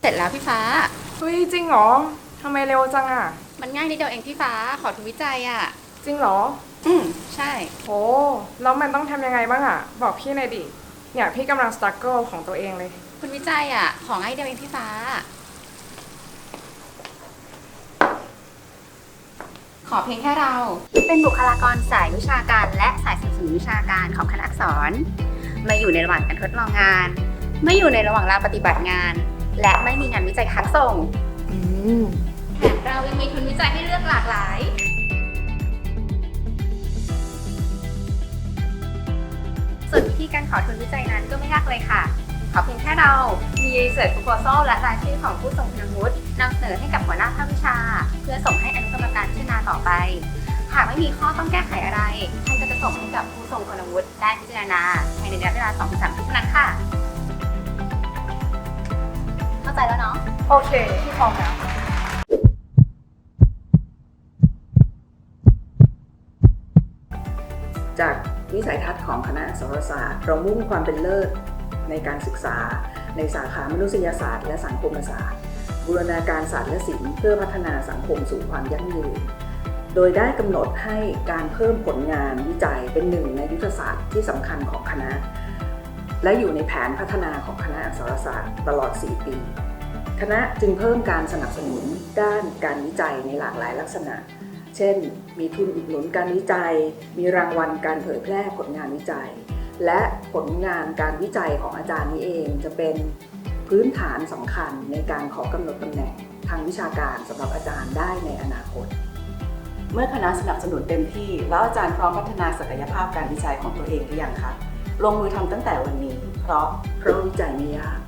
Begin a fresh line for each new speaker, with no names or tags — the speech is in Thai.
เสร็จแล้วพี่ฟ้า
เฮ้ยจริงเหรอทำไมเร็วจังอะ
มันง่ายนิดเดียวเองพี่ฟ้าขอทุนวิจัยอะ
จริงเหรอ
อืมใช่
โหแล้วมันต้องทำยังไงบ้างอะ บอกพี่หน่อยดิเนี่ยพี่กำลังสตรัคเกิลของตัวเองเลย
ทุนวิจัยอะ ของง่ายนิดเดียวเองพี่ฟ้า ขอเพียงแค่เรา เป็นบุคลากรสายวิชาการและสายสนับสนุนวิชาการของคณะอักษรไม่อยู่ในระหว่างการทดลองงาน ไม่อยู่ในระหว่างลาปฏิบัติงาน และไม่มีงานวิจัยค้างส่ง
อืม
แถมเรายังมีทุนวิจัยให้เลือกหลากหลาย ส่วนวิธีการขอทุนวิจัยนั้นก็ไม่ยากเลยค่ะ ขอเพียงแค่เรา มี research proposal และรายชื่อของผู้ทรงคุณวุฒินำเสนอให้กับหัวหน้าภาควิชา เพื่อส่งให้อนุกรรมการพิจารณาต่อไป หากไม่มีข้อต้องแก้ไขอะไรท่านก็จะส่งให้กับผู้ทรงคุณวุฒิได้พิจารณาภายในระยะเวลา2-3ปีเท่านั้นค่ะ
โอเคพี่พร้อมแล้ว
จากวิสัยทัศน์ของคณะอักษรศาสตร์ เรามุ่งความเป็นเลิศในการศึกษา ในสาขามนุษยศาสตร์ และสังคมศาสตร์ บูรณาการศาสตร์และศิลป์เพื่อพัฒนาสังคมสู่ความยั่งยืน โดยได้กำหนดให้การเพิ่มผลงานวิจัยเป็นหนึ่งในยุทธศาสตร์ที่สำคัญของคณะ และอยู่ในแผนพัฒนาของคณะอักษรศาสตร์ตลอด 4 ปี คณะจึงเพิ่มการสนับสนุนด้านการวิจัยในหลากหลายลักษณะ เช่น มีทุนอุดหนุนการวิจัย มีรางวัลการเผยแพร่ผลงานวิจัย และผลงานการวิจัยของอาจารย์นี้เองจะเป็นพื้นฐานสำคัญในการขอกำหนดตำแหน่งทางวิชาการสำหรับอาจารย์ได้ในอนาคต
เมื่อคณะสนับสนุนเต็มที่ แล้วอาจารย์พร้อมพัฒนาศักยภาพการวิจัยของตัวเองหรือยังคะลงมือทำตั้งแต่วันนี้ เพราะ
เพราะวิจัยไม่ยาก